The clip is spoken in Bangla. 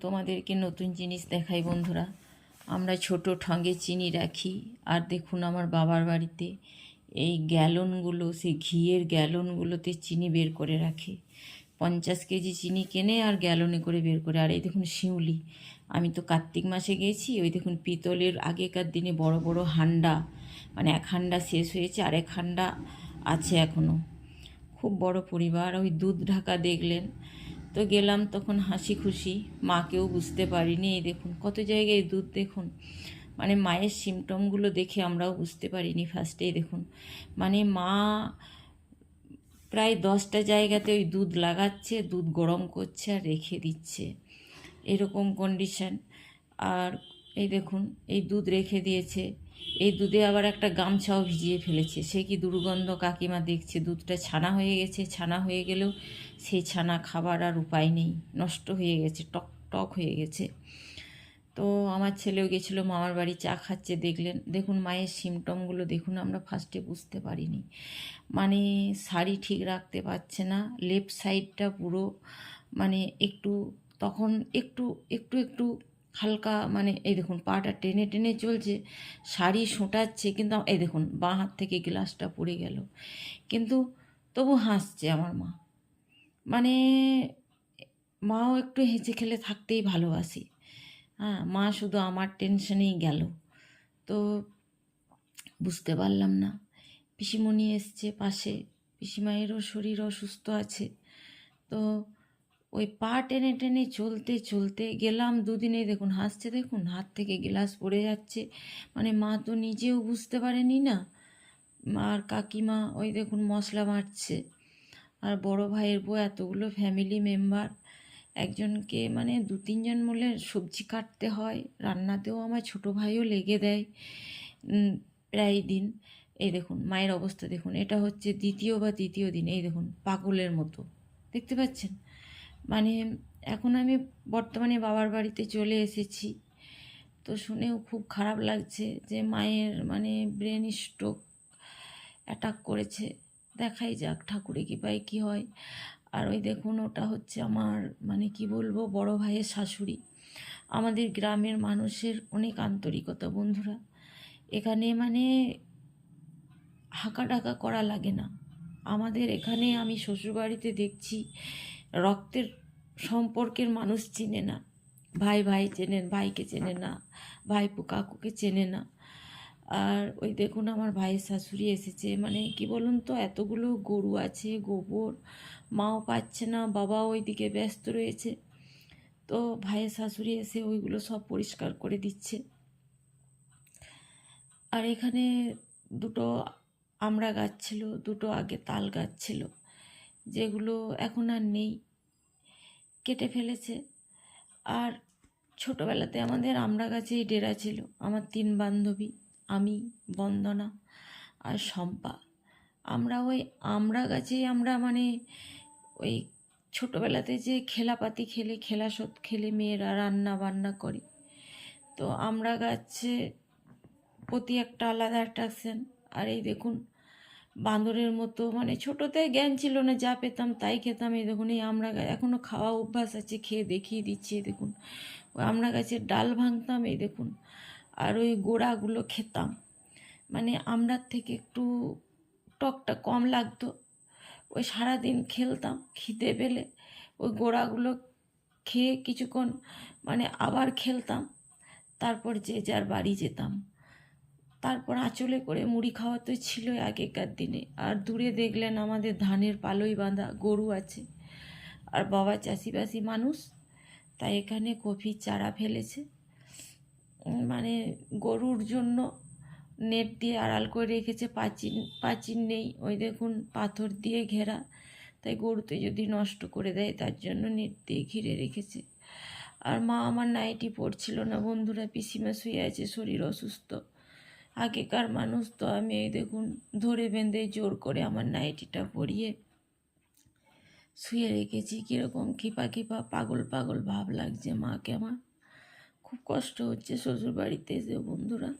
তোমাদেরকে নতুন জিনিস দেখাই বন্ধুরা। আমরা ছোট ঠঙ্গে চিনি রাখি। আর দেখুন আমার বাবার বাড়িতে এই গ্যালনগুলো, সেই ঘিয়ের গ্যালনগুলোতে চিনি বের করে রাখে। পঞ্চাশ কেজি চিনি কেনে আর গ্যালনে করে বের করে। আর এই দেখুন শিউলি। আমি তো কার্তিক মাসে গেছি। ওই দেখুন পিতলের আগেকার দিনে বড় বড় হান্ডা মানে এক হান্ডা শেষ হয়েছে, আর এক হান্ডা আছে এখনও খুব বড় পরিবার। ওই দুধ ঢাকা দেখলেন। তো গেলাম, তখন হাসি খুশি। মাকেও বুঝতে পারিনি। এই দেখুন, কত জায়গায় দুধ দেখুন। মানে মায়ের সিমটমগুলো দেখে আমরাও বুঝতে পারিনি ফার্স্টেই দেখুন। মানে মা প্রায় দশটা জায়গাতে ওই দুধ লাগাচ্ছে, দুধ গরম করছে আর রেখে দিচ্ছে। এরকম কন্ডিশন আর এই দেখুন, এই দুধ রেখে দিয়েছে। এই দুধে আবার একটা গামছাও ভিজিয়ে ফেলেছে। সে কি দুর্গন্ধ কাকিমা দেখছে? দুধটা ছানা হয়ে গেছে, ছানা হয়ে গেলেও সেই ছানা খাবার আর উপায় নেই। নষ্ট হয়ে গেছে, টক টক হয়ে গেছে। তো আমার ছেলেও গেছিল, মামার বাড়ি চা খাচ্ছে, দেখলেন। দেখুন, মায়ের সিমটমগুলো দেখুন, আমরা ফার্স্টে বুঝতে পারিনি। মানে শাড়ি ঠিক রাখতে পারছে না লেফট সাইডটা পুরো মানে একটু, তখন একটু একটু একটু হালকা মানে এই দেখুন পাটা টেনে টেনে চলছে, শাড়ি সোঁটাচ্ছে, কিন্তু এই দেখুন বাঁ হাত থেকে গ্লাসটা পড়ে গেল। কিন্তু তবু হাসছে আমার মা। মানে মাও একটু হেঁচে খেলে থাকতেই ভালোবাসি। হ্যাঁ মা শুধু আমার টেনশনেই গেল। তো বুঝতে পারলাম না। পিসিমণি এসছে পাশে, পিসিমায়েরও শরীর অসুস্থ আছে। তো ওই পা টেনে টেনে চলতে চলতে গেলাম দুদিনে। দেখুন, হাসছে, দেখুন, হাত থেকে গ্লাস পড়ে যাচ্ছে। মানে মা তো নিজেও বুঝতে পারেনি না। আর কাকিমা, ওই দেখুন, মশলা মারছে। আর বড় ভাইয়ের বউ এতগুলো ফ্যামিলি মেম্বার একজনকে মানে দু, তিনজন মিলে সবজি কাটতে হয়। রান্নাতেও আমার ছোট ভাইও লেগে দেয় প্রায় দিন। এই দেখুন, মায়ের অবস্থা দেখুন। এটা হচ্ছে দ্বিতীয় বা তৃতীয় দিন, এই দেখুন, পাগলের মতো। দেখতে পাচ্ছেন? মানে এখন আমি বর্তমানে বাবার বাড়িতে চলে এসেছি। তো শুনেও খুব খারাপ লাগছে যে মায়ের মানে ব্রেন স্ট্রোক অ্যাটাক করেছে। দেখাই যাক ঠাকুরে কি পাই কী হয়। আর ওই দেখুন, ওটা হচ্ছে আমার মানে কি বলব, বড় ভাইয়ের শাশুড়ি। আমাদের গ্রামের মানুষের অনেক আন্তরিকতা বন্ধুরা। এখানে মানে হাঁকা ডাকা করা লাগে না। আমাদের এখানে আমি শ্বশুরবাড়িতে দেখছি রক্তের সম্পর্কের মানুষ চিনে না। ভাই ভাই চেনেন, ভাইকে চেনে না, ভাইপো কাকুকে চেনে না। আর ওই দেখুন আমার ভাইয়ের শাশুড়ি এসেছে। মানে কি বলুন তো, এতগুলো গরু আছে, গোবর, মাও পাচ্ছে না, বাবাও ওইদিকে ব্যস্ত রয়েছে। তো ভাইয়ের শাশুড়ি এসে ওইগুলো সব পরিষ্কার করে দিচ্ছে। আর এখানে দুটো আমড়া গাছ ছিল, দুটো আগে তাল গাছ ছিল। যেগুলো এখন আর নেই, কেটে ফেলেছে। আর ছোটোবেলাতে আমাদের আমরা গাছেই ডেরা ছিল, আমার তিন বান্ধবী, আমি, বন্দনা আর শম্পা। আমরা ওই আমরা গাছেই আমরা মানে ওই ছোটোবেলাতে যে খেলাপাতি খেলে খেলা সত খেলে মেয়েরা রান্না বান্না করে। তো আমরা গাছে প্রতি একটা আলাদা অ্যাট্রাকশন আর এই দেখুন বাঁদরের মতো। মানে ছোটোতে জ্ঞান ছিল না, যা পেতাম তাই খেতাম। এই দেখুন, এই আমরা এখনও খাওয়া অভ্যাস আছে, খেয়ে দেখিয়ে দিচ্ছি দেখুন। আমরা গাছের ডাল ভাঙতাম, এই দেখুন। আর ওই গোড়াগুলো খেতাম। মানে আমরার থেকে একটু টকটা কম লাগতো। ওই সারাদিন খেলতাম খিদে পেলে। ওই গোড়াগুলো খেয়ে কিছুক্ষণ মানে আবার খেলতাম। তারপর যে যার বাড়ি যেতাম। তারপর আঁচলে করে মুড়ি খাওয়া তো ছিল আগেকার দিনে। আর দূরে দেখলেন আমাদের ধানের পালই বাঁধা গরু আছে। আর বাবা চাষিবাসি মানুষ, তাই এখানে কফির চারা ফেলেছে। মানে গরুর জন্য নেট দিয়ে আড়াল করে রেখেছে প্রাচীন প্রাচীন নেই। ওই দেখুন পাথর দিয়ে ঘেরা। তাই গরুতে যদি নষ্ট করে দেয়, তার জন্য নেট দিয়ে ঘিরে রেখেছে। আর মা আমার নাইটি পড়ছিল না, বন্ধুরা পিসিমা শুয়ে আছে, শরীর অসুস্থ। আগেকার মানুষ তো আমি এই দেখুন, ধরে বেঁধে জোর করে আমার নাইটিটা পরিয়ে শুয়ে রেখেছি। কীরকম খিপা খিপা, পাগল পাগল ভাব লাগছে মাকে আমার। খুব কষ্ট হচ্ছে শ্বশুরবাড়িতে এসে বন্ধুরা।